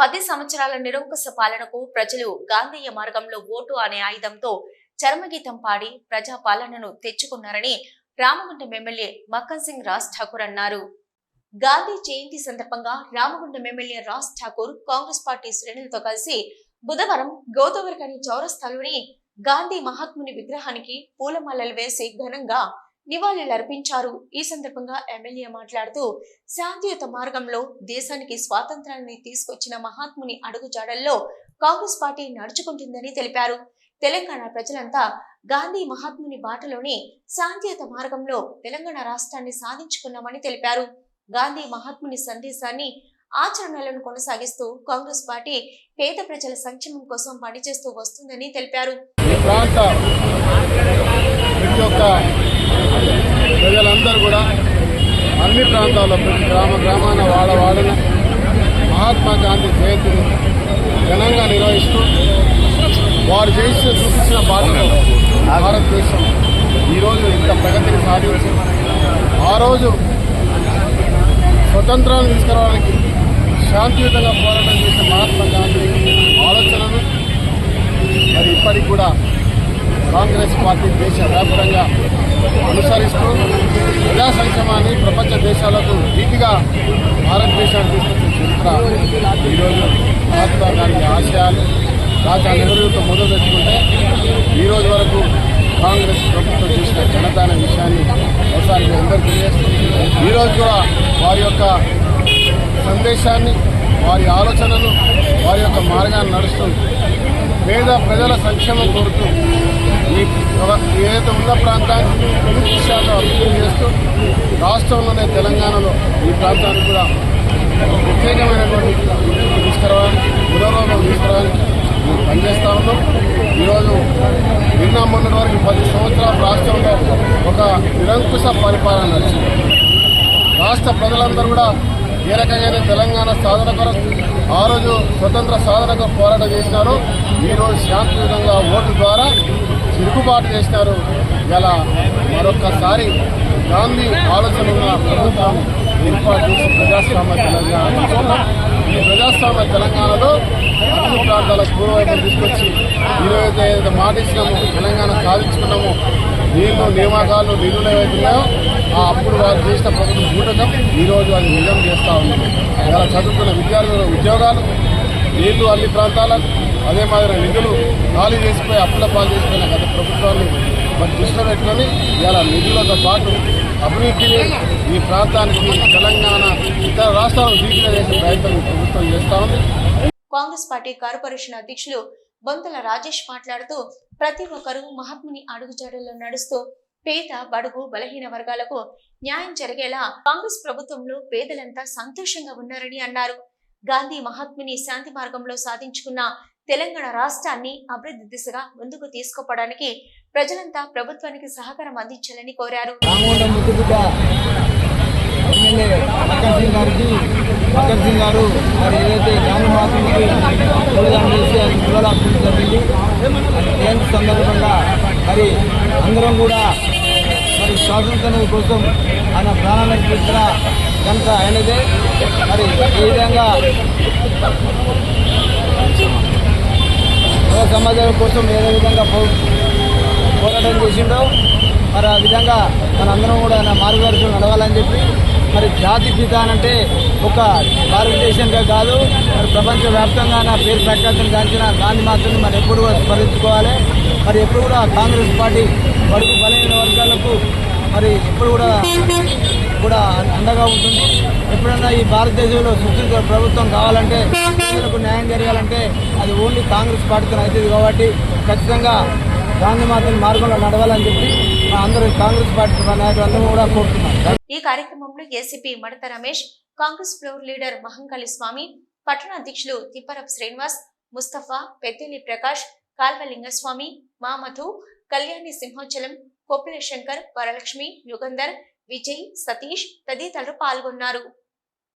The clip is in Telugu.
పది సంవత్సరాల నిరంకుశ పాలనకు ప్రజలు గాంధీయ మార్గంలో ఓటు అనే ఆయుధంతో చరమగీతం పాడి ప్రజా పాలనను తెచ్చుకున్నారని రామగుండం ఎమ్మెల్యే మక్కన్ సింగ్ రాజ్ ఠాకూర్ అన్నారు. గాంధీ జయంతి సందర్భంగా రామగుండం ఎమ్మెల్యే రాజ్ ఠాకూర్ కాంగ్రెస్ పార్టీ శ్రేణులతో కలిసి బుధవారం గోదావరికని చౌరస్తాలోని గాంధీ మహాత్ముని విగ్రహానికి పూలమాలలు వేసి ఘనంగా నివాళులర్పించారు ఈ సందర్భంగా ఎమ్మెల్యే మాట్లాడుతూ శాంతియుత మార్గంలో దేశానికి స్వాతంత్రాన్ని తీసుకొచ్చిన మహాత్ముని అడుగుజాడల్లో కాంగ్రెస్ పార్టీ నడుచుకుంటుందని తెలిపారు. తెలంగాణ ప్రజలంతా గాంధీ మహాత్ముని బాటలోని శాంతియుత మార్గంలో తెలంగాణ రాష్ట్రాన్ని సాధించుకున్నామని తెలిపారు. గాంధీ మహాత్ముని సందేశాన్ని ఆచరణలను కొనసాగిస్తూ కాంగ్రెస్ పార్టీ పేద ప్రజల సంక్షేమం కోసం పనిచేస్తూ వస్తుందని తెలిపారు. ప్రతి ఒక్క ప్రజలందరూ కూడా అన్ని ప్రాంతాల్లో ప్రతి గ్రామ గ్రామాన వాడ వాడన మహాత్మా గాంధీ జయంతిని ఘనంగా నిర్వహిస్తూ వారు చేసి చూపించిన బాటలో భారతదేశం ఈరోజు ఇంత ప్రగతిని సాధించి ఆ రోజు స్వతంత్రాన్ని తీసుకురావడానికి శాంతియుతంగా పోరాటం చేసిన మహాత్మా గాంధీ ఆలోచనను మరి ఇప్పటికి కూడా కాంగ్రెస్ పార్టీ దేశ వ్యాపారంగా అనుసరిస్తూ ప్రజా సంక్షేమాన్ని ప్రపంచ దేశాలకు రీతిగా భారతదేశాన్ని తీసుకొచ్చిన చరిత్ర. ఈరోజు మహాత్మా గాంధీ ఆశయాలు రాజా నెహ్రూతో మొదలు తెచ్చుకుంటే వరకు కాంగ్రెస్ ప్రభుత్వం చేసిన జనదాన విషయాన్ని ఒకసారి అందరికీ తెలియజేస్తూ ఈరోజు కూడా వారి యొక్క సందేశాన్ని వారి ఆలోచనలు వారి యొక్క మార్గాన్ని నడుస్తూ పేద ప్రజల సంక్షేమం కోరుతూ ఈ ఏదైతే ఉన్న ప్రాంతాన్ని పూర్తి శాతం అభివృద్ధి చేస్తూ రాష్ట్రంలోనే తెలంగాణలో ఈ ప్రాంతానికి కూడా ప్రత్యేకమైనటువంటి తీసుకురావడానికి పునరోగం తీసుకురావడానికి మేము పనిచేస్తా ఉన్నాం. ఈరోజు నిన్న మొన్నటి వరకు పది సంవత్సరాల రాష్ట్రంలో ఒక నిరంకుశ పరిపాలన నడిచింది. రాష్ట్ర ప్రజలందరూ కూడా ఏ రకంగానే తెలంగాణ సాధన కొరకు ఆ రోజు స్వతంత్ర సాధనకు పోరాటం చేసినారు. ఈరోజు శాంతియుతంగా ఓటు ద్వారా తిరుగుబాటు చేసినారు ఇలా మరొక్కసారి గాంధీ ఆలోచన ఉన్న ప్రభుత్వం ఏర్పాటు చేసి ప్రజాస్వామ్య తెలంగాణ ఈ ప్రజాస్వామ్య తెలంగాణలో అన్ని ప్రాంతాల పూర్వవైపు తీసుకొచ్చి ఈరోజు ఏదైతే మాట తెలంగాణ సాధించుకున్నామో నీళ్ళు నియామకాలు నిధులు ఏవైతున్నాయో ఆ అప్పుడు వారు చేసిన ప్రభుత్వం చూడటం ఈరోజు అది నిజం చేస్తూ ఉన్నాం ఇలా చదువుకున్న విద్యార్థుల ఉద్యోగాలు నీళ్ళు అన్ని ప్రాంతాలకు అదే మాదిరి నిధులు ఖాళీ చేసిపోయి అప్పుల పాలు చేసిపోయిన గత ప్రభుత్వాన్ని మరి దృష్టిలో పెట్టుకొని ఇలా నిధులతో పాటు అభివృద్ధిని ఈ ప్రాంతానికి తెలంగాణ ఇతర రాష్ట్రాలకు దీటుగా చేసే ప్రయత్నం ప్రభుత్వం చేస్తా ఉంది. కాంగ్రెస్ పార్టీ కార్పొరేషన్ అధ్యక్షులు బొంతల రాజేష్ మాట్లాడుతూ ప్రతి ఒక్కరూ మహాత్ముని అడుగుజాడల్లో నడుస్తూ పేద బడుగు బలహీన వర్గాలకు న్యాయం జరిగేలా కాంగ్రెస్ ప్రభుత్వంలో పేదలంతా సంతోషంగా ఉన్నారని అన్నారు. గాంధీ మహాత్ముని శాంతి మార్గంలో సాధించుకున్న తెలంగాణ రాష్ట్రాన్ని అభివృద్ధి దిశగా ముందుకు తీసుకుపోవడానికి ప్రజలంతా ప్రభుత్వానికి సహకారం అందించాలని కోరారు. మరి సందర్భంగా మరి అందరం కూడా మరి స్వాతంత్రం కోసం ఆయన ప్రాణాలను కనుక ఆయనదే. మరి ఈ విధంగా యువ సమాజం కోసం ఏదే విధంగా పో- పోరాటం చేసిండో మరి ఆ విధంగా మనందరం కూడా నా మార్గదర్శనం నడవాలని చెప్పి మరి జాతి పిత అంటే ఒక భారతదేశంగా కాదు మరి ప్రపంచవ్యాప్తంగా నా పేరు ప్రఖ్యాతం గాంచిన గాంధీ మాత్రం మరి ఎప్పుడు కూడా స్మరించుకోవాలి. మరి ఎప్పుడు కూడా కాంగ్రెస్ పార్టీ వరకు బలైన వర్గాలకు మరి ఎప్పుడు కూడా కూడా అండగా ఉంటుంది. ఎప్పుడన్నా ఈ భారతదేశంలో సుస్థిర ప్రభుత్వం కావాలంటే ప్రజలకు న్యాయం జరగాలంటే అది ఓన్లీ కాంగ్రెస్ పార్టీతో అవుతుంది కాబట్టి ఖచ్చితంగా గాంధీమాతని మార్గంలో నడవాలని చెప్పి మా అందరూ కాంగ్రెస్ పార్టీ నాయకులందరూ కూడా కోరుతున్నారు ఈ కార్యక్రమంలో ACP Madatha Ramesh Congress floor leader Mahankali Swamy పట్టణ అధ్యక్షులు తిప్పరపు శ్రీనివాస్ ముస్తఫా పెద్దెలి ప్రకాష్ కాల్వలింగస్వామి మామధు కళ్యాణి సింహాచలం కొప్పుల శంకర్ వరలక్ష్మి యుగంధర్ విజయ్ సతీష్ తదితరులు పాల్గొన్నారు.